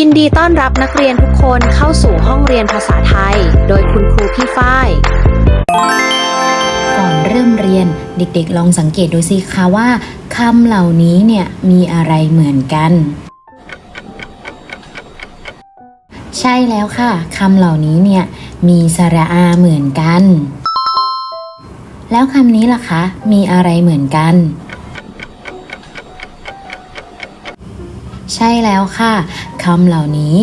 ยินดีต้อนรับนักเรียนทุกคนเข้าสู่ห้องเรียนภาษาไทย โดยคุณครูพี่ฝ้าย ก่อนเริ่มเรียนเด็กๆ ลองสังเกตดูสิคะว่าคำเหล่านี้เนี่ยมีอะไรเหมือนกัน ใช่แล้วค่ะคำเหล่านี้เนี่ยมีสระอาเหมือนกัน แล้วคำนี้ล่ะคะ มีอะไรเหมือนกัน ใช่แล้วค่ะคำเหล่านี้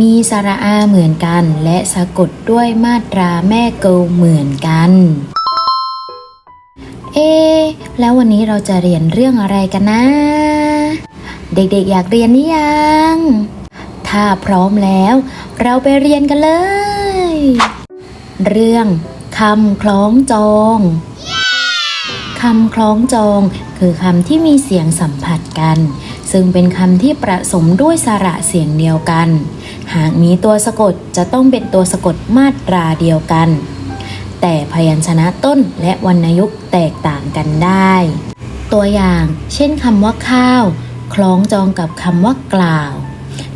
มีสระอาเหมือนกัน และสะกดด้วยมาตราแม่เกลเหมือนกัน เอ๊แล้ววันนี้เราจะเรียนเรื่องอะไรกันนะ เด็กๆอยากเรียนหรือยัง ถ้าพร้อมแล้ว เราไปเรียนกันเลย เรื่องคำคล้องจองคำคล้องจองคือคำที่มีเสียงสัมผัสกัน ซึ่งเป็นคำที่ประสมด้วยสระเสียงเดียวกัน หากมีตัวสะกดจะต้องเป็นตัวสะกดมาตราเดียวกัน แต่พยัญชนะต้นและวรรณยุกต์แตกต่างกันได้ ตัวอย่าง เช่นคำว่าข้าว คล้องจองกับคำว่ากล่าว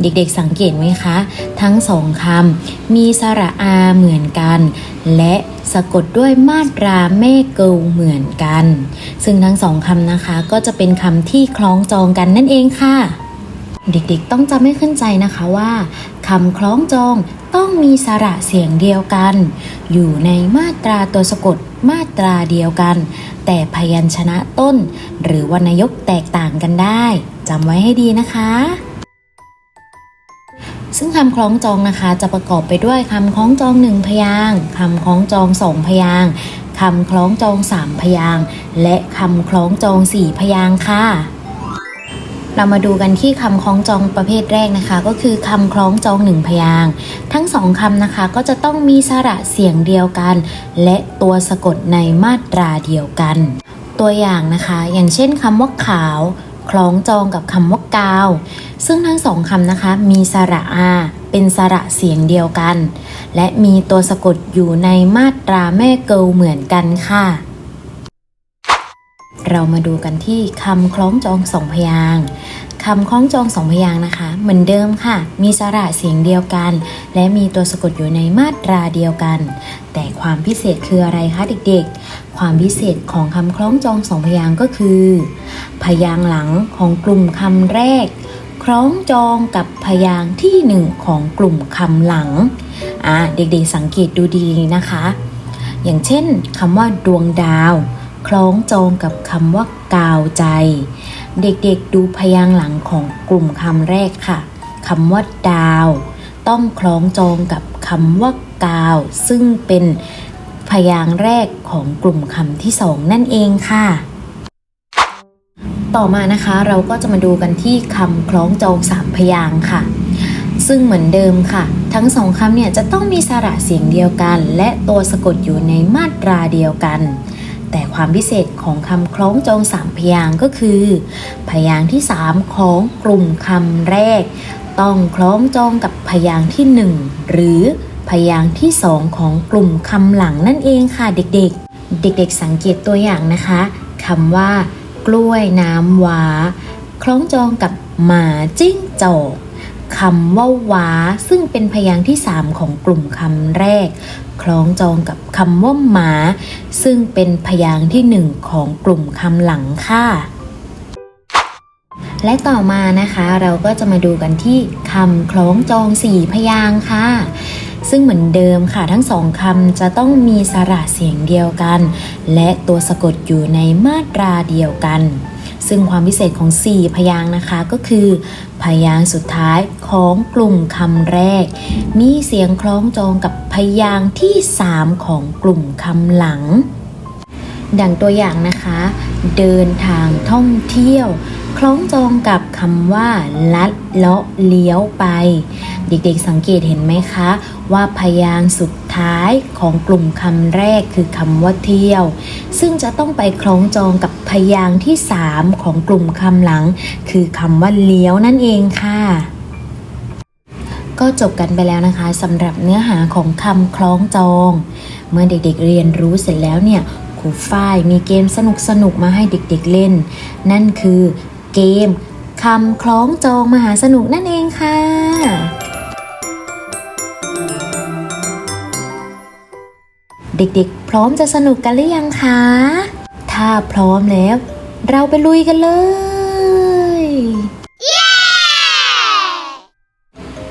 เด็กๆสังเกตไหมคะ ทั้งสองคำมีสระอาเหมือนกัน และสะกดด้วยมาตราแม่เกลเหมือนกัน ซึ่งทั้งสองคำนะคะก็จะเป็นคำที่คล้องจองกันนั่นเองค่ะ เด็กๆต้องจำให้ขึ้นใจนะคะว่าคำคล้องจองต้องมีสระเสียงเดียวกัน อยู่ในมาตราตัวสะกดมาตราเดียวกัน แต่พยัญชนะต้น หรือวรรณยกแตกต่างกันได้จำไว้ให้ดีนะคะ ซึ่งคำคล้องจองนะคะ จะประกอบไปด้วยคำคล้องจองหนึ่งพยางค์คำคล้องจองสองพยางค์คำคล้องจองสามพยางค์และคำคล้องจองสี่พยางค์ค่ะ เรามาดูกันที่คำคล้องจองประเภทแรกนะคะ ก็คือคำคล้องจองหนึ่งพยางค์ทั้งสองคำนะคะก็จะต้องมีสระเสียงเดียวกัน และตัวสะกดในมาตราเดียวกัน ตัวอย่างนะคะ อย่างเช่นคำว่าขาว คล้องจองกับคำว่ากาว ซึ่งทั้งสองคำนะคะ มีสระอาเป็นสระเสียงเดียวกัน และมีตัวสะกดอยู่ในมาตราแม่เกิลเหมือนกันค่ะ เรามาดูกันที่คำคล้องจองสองพยางค์ คำคล้องจองสองพยางนะคะ เหมือนเดิมค่ะ มีสระเสียงเดียวกัน และมีตัวสะกดอยู่ในมาตราเดียวกัน แต่ความพิเศษคืออะไรคะเด็กๆ ความพิเศษของคำคล้องจองสองพยางก็คือ พยางหลังของกลุ่มคำแรก คล้องจองกับพยางที่หนึ่งของกลุ่มคำหลังอะเด็กๆสังเกตดูดีนะคะ อย่างเช่นคำว่าดวงดาว คล้องจองกับคำว่ากาวใจ เด็กๆดูพยางค์หลังของกลุ่มคำแรกค่ะคำว่าดาว ต้องคล้องจองกับคำว่ากาว ซึ่งเป็นพยางค์แรกของกลุ่มคำที่สองนั่นเองค่ะ ต่อมานะคะเราก็จะมาดูกันที่คำคล้องจองสามพยางค์ค่ะ ซึ่งเหมือนเดิมค่ะ ทั้งสองคำเนี่ยจะต้องมีสระเสียงเดียวกัน และตัวสะกดอยู่ในมาตราเดียวกัน แต่ความพิเศษของคำคล้องจองสามพยางก็คือ พยางที่ 3 ของกลุ่มคำแรก ต้องคล้องจองกับพยางที่ 1 หรือพยางที่ 2 ของกลุ่มคำหลังนั่นเองค่ะเด็กๆ เด็กๆ สังเกตตัวอย่างนะคะคำว่า กล้วยน้ำว้า คล้องจองกับหมาจิ้งจอก คำว่าวาซึ่งเป็นพยางค์ที่ 3 ของกลุ่มคำแรก คล้องจองกับคำว่าหมา ซึ่งเป็นพยางค์ที่ 1 ของกลุ่มคำหลังค่ะและต่อมานะคะเราก็จะมาดูกันที่คำคล้องจองสี่พยางค์ค่ะ ซึ่งเหมือนเดิมค่ะทั้งสองคำจะต้องมีสระเสียงเดียวกัน และตัวสะกดอยู่ในมาตราเดียวกัน ซึ่งความพิเศษของ 4 พยางนะคะก็คือ พยางสุดท้ายของกลุ่มคำแรก มีเสียงคล้องจองกับพยางที่ 3 ของกลุ่มคำหลัง ดังตัวอย่างนะคะ เดินทางท่องเที่ยว คล้องจองกับคำว่า ลัดเลาะเลี้ยวไป เด็กๆสังเกตเห็นไหมคะ ว่าพยางสุดท้ายของกลุ่มคำแรกคือคำว่าเที่ยว ซึ่งจะต้องไปคล้องจองกับพยางที่ 3 ของกลุ่มคำหลัง คือคำว่าเลี้ยวนั่นเองค่ะก็จบกันไปแล้วนะคะสำหรับเนื้อหาของคำคล้องจอง เมื่อเด็กๆเรียนรู้เสร็จแล้วเนี่ยครูฝ้ายมีเกมสนุกๆ มาให้เด็กๆเล่น นั่นคือ เกมคคำคล้องจองมหาสนุกนั่นเองค่ะ เด็กๆ พร้อมจะสนุกกันหรือยังคะ ถ้าพร้อมแล้ว เราไปลุยกันเลย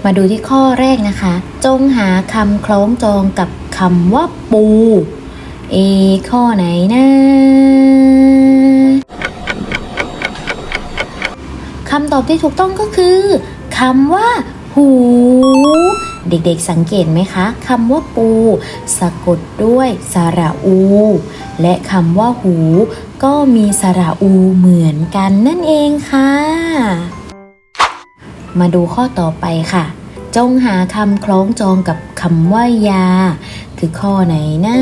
มาดูที่ข้อแรกนะคะ จงหาคำคล้องจองกับคำว่าปู เอ ข้อไหนนะ คำตอบที่ถูกต้องก็คือคำว่า หู เด็กๆสังเกตไหมคะคำว่าปู สะกดด้วยสระอู และคำว่าหู ก็มีสระอูเหมือนกันนั่นเองค่ะ มาดูข้อต่อไปค่ะ จงหาคำคล้องจองกับคำว่ายา คือข้อไหนนะ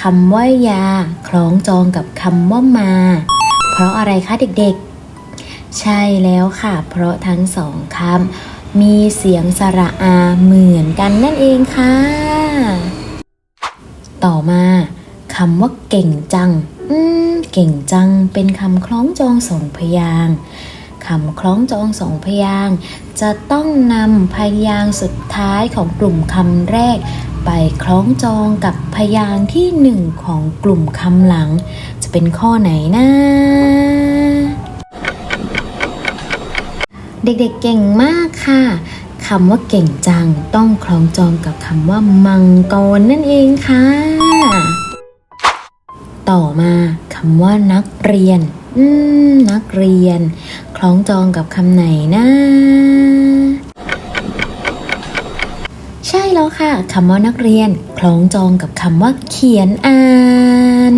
คำว่ายา คล้องจองกับคำว่ามา เพราะอะไรคะเด็กๆ ใช่แล้วค่ะ เพราะทั้งสองคำมีเสียงสระอาเหมือนกันนั่นเองค่ะ ต่อมาคำว่าเก่งจัง อืม เก่งจัง เป็นคำคล้องจองสองพยางคำคล้องจองสองพยาง จะต้องนำพยางสุดท้ายของกลุ่มคำแรก ไปคล้องจองกับพยางค์ที่หนึ่งของกลุ่มคำหลัง จะเป็นข้อไหนนะ เด็กๆเก่งมากค่ะคำว่าเก่งจังต้องคล้องจองกับคำว่ามังกรนั่นเองค่ะ ต่อมาคำว่านักเรียน อืม นักเรียน คล้องจองกับคำไหนนะ ใช่ แล้วค่ะคำว่านักเรียน คล้องจองกับคำว่าเขียนอ่าน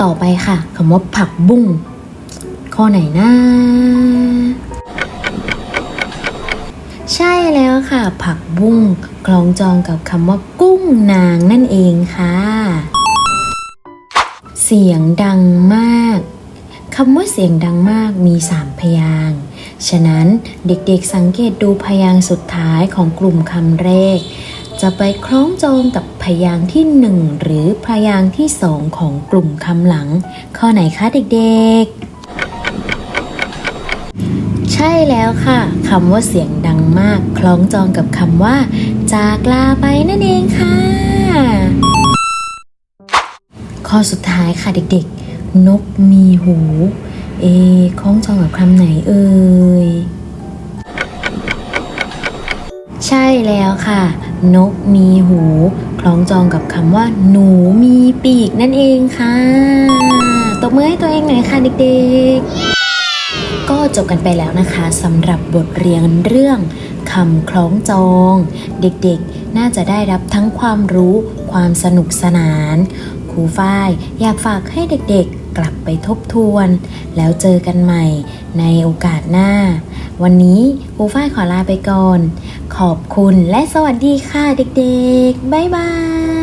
ต่อไปค่ะคำว่าผักบุ้งข้อไหนนะ ใช่แล้วค่ะ ผักบุ้งคล้องจองกับคำว่ากุ้งนางนั่นเองค่ะ เสียงดังมากคำว่าเสียงดังมากมีสามพยางค์ ฉะนั้นเด็กๆสังเกตดูพยางค์สุดท้ายของกลุ่มคำแรก จะไปคล้องจองกับพยางค์ที่หนึ่งหรือพยางค์ที่สองของกลุ่มคำหลัง ข้อไหนคะเด็กๆ ใช่แล้วค่ะคำว่าเสียงดังมาก คล้องจองกับคำว่า จากลาไปนั่นเองค่ะ ข้อสุดท้ายค่ะเด็กๆ นกมีหู เอคล้องจองกับคำไหนเอ่ย ใช่แล้วค่ะ นกมีหู คล้องจองกับคำว่า หนูมีปีกนั่นเองค่ะ ตบมือให้ตัวเองหน่อยค่ะเด็กๆ ก็จบกันไปแล้วนะคะสำหรับบทเรียนเรื่องคำคล้องจอง เด็กๆ น่าจะได้รับทั้งความรู้ ความสนุกสนาน ครูฝ้ายอยากฝากให้เด็กๆ กลับไปทบทวน แล้วเจอกันใหม่ในโอกาสหน้า วันนี้ครูฝ้ายขอลาไปก่อน ขอบคุณและสวัสดีค่ะเด็กๆ บ๊ายบาย